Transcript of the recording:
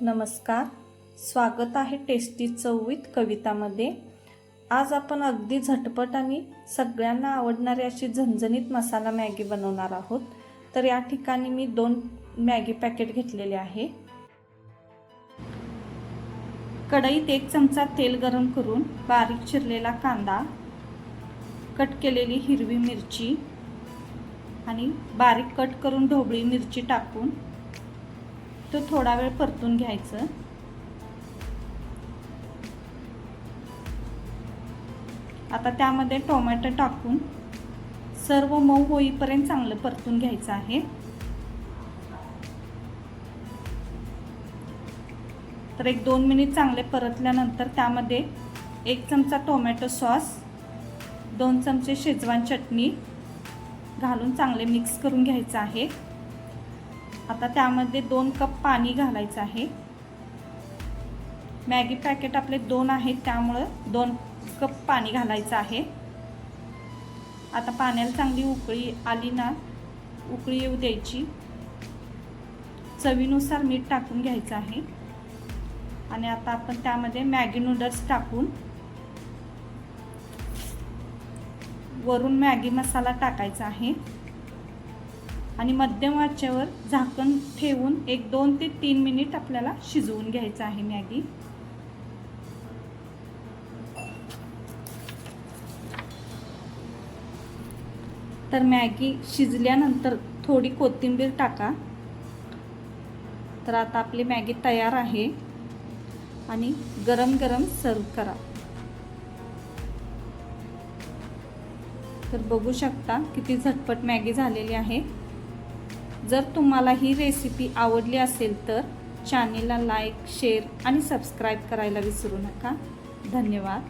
नमस्कार. स्वागत आहे टेस्टी चवीत कवितामध्ये. आज आपण अगदी झटपट आणि सगळ्यांना आवडणारी अशी झणझणीत मसाला मॅगी बनवणार आहोत. तर या ठिकाणी मी दोन मॅगी पॅकेट घेतलेले आहे. कढईत एक चमचा तेल गरम करून बारीक चिरलेला कांदा कट केलेली हिरवी मिरची आणि बारीक कट करून ढोबळी मिरची टाकून तो थोडा वेळ परतून घ्यायचं. आता त्यामध्ये टोमॅटो टाकून सर्व मऊ होईपर्यंत चांगलं परतून घ्यायचं आहे. तर एक दोन मिनिट चांगले परतल्यानंतर त्यामध्ये एक चमचा टोमॅटो सॉस दोन चमचे शेजवान चटणी घालून चांगले मिक्स करून घ्यायचं आहे. आता त्यामध्ये दोन कप पाणी घालायचं आहे. मॅगी पॅकेट आपले दोन आहेत त्यामुळं दोन कप पाणी घालायचं आहे. आता पाण्याला चांगली उकळी आली ना उकळी येऊ द्यायची. चवीनुसार मीठ टाकून घ्यायचं आहे. आणि आता आपण त्यामध्ये मॅगी नूडल्स टाकून वरून मॅगी मसाला टाकायचा आहे. आणि मध्यम आचेवर झाकण ठेवून एक दोन ते तीन मिनिट आपल्याला शिजवून घ्यायचं आहे मॅगी. तर मॅगी शिजल्यानंतर थोडी कोथिंबीर टाका. तर आता आपली मॅगी तयार आहे आणि गरम गरम सर्व करा. तर बघू शकता किती झटपट मॅगी झालेली आहे. जर तुम्हाला ही रेसिपी आवडली असेल तर चॅनेलला लाईक शेअर आणि सबस्क्राईब करायला विसरू नका. धन्यवाद.